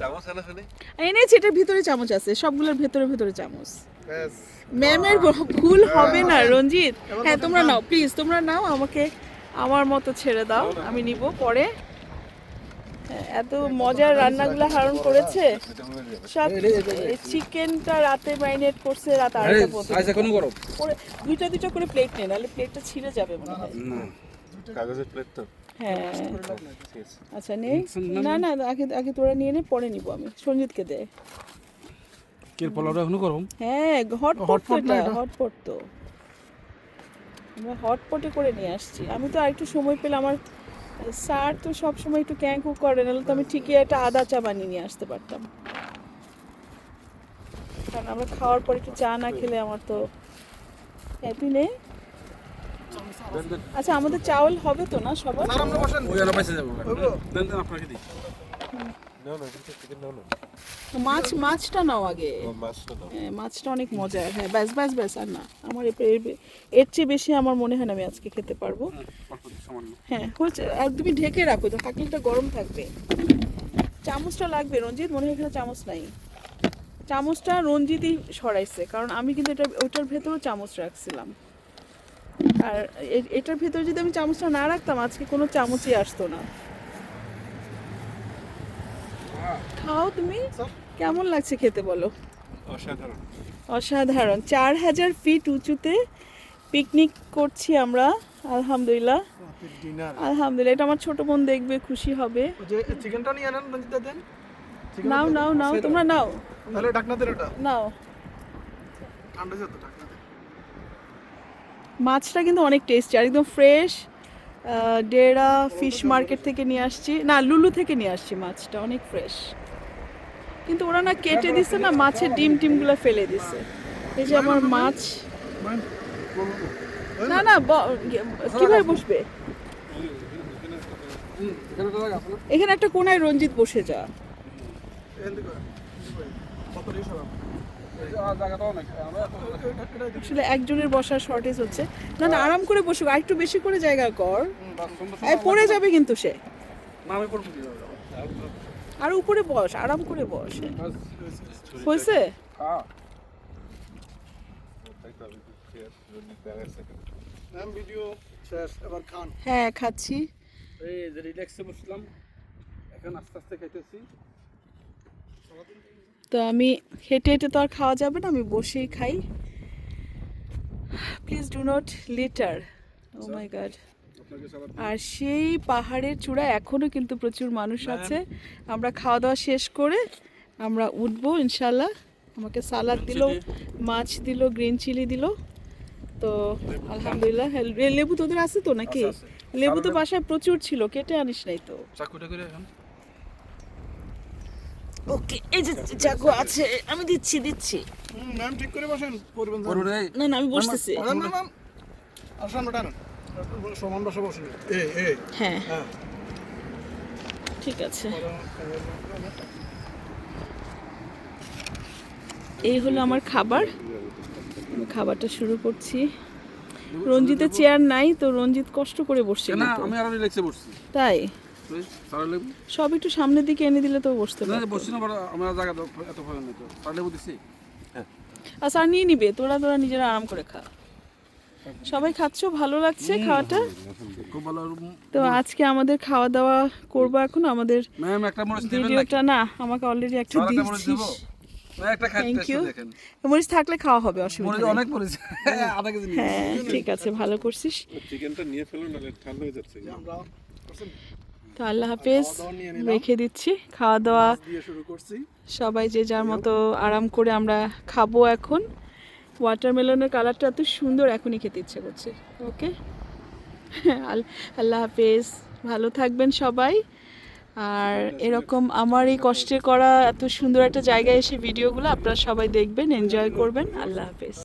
চামচ আনা ফেলে? এনেছি এটার ভিতরে চামচ আছে। সবগুলোর ভেতরে ভেতরে চামচ। ম্যামের ভুল হবে না রঞ্জিত। হ্যাঁ তোমরা নাও প্লিজ তোমরা নাও আমাকে আমার মতো ছেড়ে দাও। আমি নিব পরে। হ্যাঁ, এত মজার রান্নাগুলো হারণ করেছে। সব চিকেনটা রাতে ম্যারিনেট করছে রাত আড়াইটা পর্যন্ত। এখনও গরম। করে দুইটা দুইটা করে প্লেট নে নাহলে প্লেটটা ছিঁড়ে যাবে মনে হয়। কাগজের প্লেট তো। হ্যাঁ। আচ্ছা নে না না আগে আগে তোরা নিয়ে নে পরে নিব আমি। সঞ্জিতকে দে। কি পোলাওটা এখনও গরম? হ্যাঁ হটপট হটপট তো আমরা হটপটে করে নিয়ে আসছি। আমি তো আরেকটু সময় পেলে আমার স্যার তো সব সময় একটু ক্যাঙ্কু করে নাহলে তো আমি ঠিকই একটা আদা চা বানিয়ে নিয়ে আসতে পারতাম। কারণ আমরা খাওয়ার পর একটু চা না খেলে আমার তো হ্যাঁ তুই নে আচ্ছা আমাদের চাউল হবে তো না সবার? স্যার আমরা ওই আরও পাইছে যাব। দেন দেন আপনাকে দিই। মাছ মাছটা নাও আগে। মাছটা দাও হ্যাঁ মাছটা অনেক মজার। হ্যাঁ ব্যাস ব্যাস ব্যাস আর না আমার এর- চেয়ে বেশি আমার মনে হয় না আমি আজকে খেতে পারব। হ্যাঁ হচ্ছে আর তুমি ঢেকে রাখো তো থাকলেটা গরম থাকবে। চামচটা লাগবে রঞ্জিত মনে হয় এখানে চামচ নাই। চামচটা রঞ্জিতই সরাইছে কারণ আমি কিন্তু এটা ওইটার ভেতরেও চামচ রাখছিলাম। আর এটার ভেতরে যদি আমি চামচটা না রাখতাম আজকে কোনো চামচই আসতো না। খাও তুমি। কেমন লাগছে খেতে বলো? অসাধারণ। অসাধারণ। চার হাজার ফিট উঁচুতে পিকনিক করছি আমরা আলহামদুলিল্লাহ। আলহামদুলিল্লাহ। এটা আমার ছোট বোন দেখবে খুশি হবে। চিকেনটা নিয়ে আনেন দেন? নাও নাও নাও তোমরা নাও। তাহলে ডাকনা নাও। ঠান্ডা মাছটা কিন্তু অনেক টেস্টি আর একদম ফ্রেশ ডেরা ফিশ মার্কেট থেকে নিয়ে আসছি। না, লুলু থেকে নিয়ে আসছি মাছটা, অনেক ফ্রেশ কিন্তু ওরা না কেটে দিছে না, মাছের ডিম টিমগুলো ফেলে দিছে। এই যে আমার মাছ। না না কীভাবে বসবে? এখানে একটা কোনায় রঞ্জিত বসে যা। আসলে একজনের বসার শর্টেজ হচ্ছে। না না, আরাম করে বসুক, আর একটু বেশি করে জায়গা কর। পড়ে যাবে কিন্তু সে। আর উপরে বস, আরাম করে বস। হয়েছে? হ্যাঁ হ্যাঁ খাচ্ছি রিল্যাক্সে বসলাম। এখন আস্তে আস্তে খাইতেছি। তো আমি হেঁটে হেঁটে তো আর খাওয়া যাবে না আমি বসেই খাই। Please do not litter oh my god আর সেই পাহাড়ের চূড়া এখনও কিন্তু প্রচুর মানুষ আছে। আমরা খাওয়া দাওয়া শেষ করে আমরা উঠবো ইনশাল্লাহ আমাকে সালাদ দিল মাছ দিল গ্রিন চিলি দিল। তো আলহামদুলিল্লাহ হ্যাঁ, লেবু তোদের আছে তো নাকি? লেবু তো বাসায় প্রচুর ছিল কেটে আনিস নাই তো। ওকে এই যে আছে আমি দিচ্ছি দিচ্ছি। ম্যাম ঠিক করে বসেন। করবেন না না আমি বসতেছি। আর সামনে টানেন সমান বসে বসে। এই এই। হ্যাঁ। হ্যাঁ। ঠিক আছে। এই হলো আমার খাবার। আমি খাবারটা শুরু করছি। রঞ্জিতের চেয়ার নাই তো রঞ্জিত কষ্ট করে বসছে না আমি আরও রিল্যাক্সে বসছি। তাই? সব একটু সামনের দিকে এনে দিলে তো বসতে না পারতো। বসছি না আমার জায়গা তো এত ভয় নেই তো। সারা লেবু দিছি? আচ্ছা আর নিয়ে নিবে তোরা তোরা নিজেরা আরাম করে খা। সবাই খাচ্ছো ভালো লাগছে খাওয়াটা? খুব ভালো তো আজকে আমাদের খাওয়া দাওয়া করব এখন আমাদের ম্যাম একটা মরিচ দিবেন ভিডিওটা না আমাকে অলরেডি একটা দিয়েছিস। না you. দেখেন। মরিচ থাকলে খাওয়া হবে অসুবিধা নেই। অনেক মরিচ। নিয়ে হ্যাঁ ঠিক আছে ভালো করছিস। চিকেনটা নিয়ে ফেলো নাহলে ঠান্ডা হয়ে যাচ্ছে। আমরা করছেন? তো আল্লাহ হাফেজ। রেখে দিচ্ছি। খাওয়া দাওয়া সবাই যে যার মতো আরাম করে আমরা খাব এখন। ওয়াটারমেলনের কালারটা এত সুন্দর এখনই খেতে ইচ্ছে করছে। ওকে আল্লাহ হাফেজ। ভালো থাকবেন সবাই। আর এরকম আমার এই কষ্টে করা এত সুন্দর একটা জায়গায় এসে ভিডিওগুলো আপনারা সবাই দেখবেন এনজয় করবেন। আল্লাহ হাফেজ।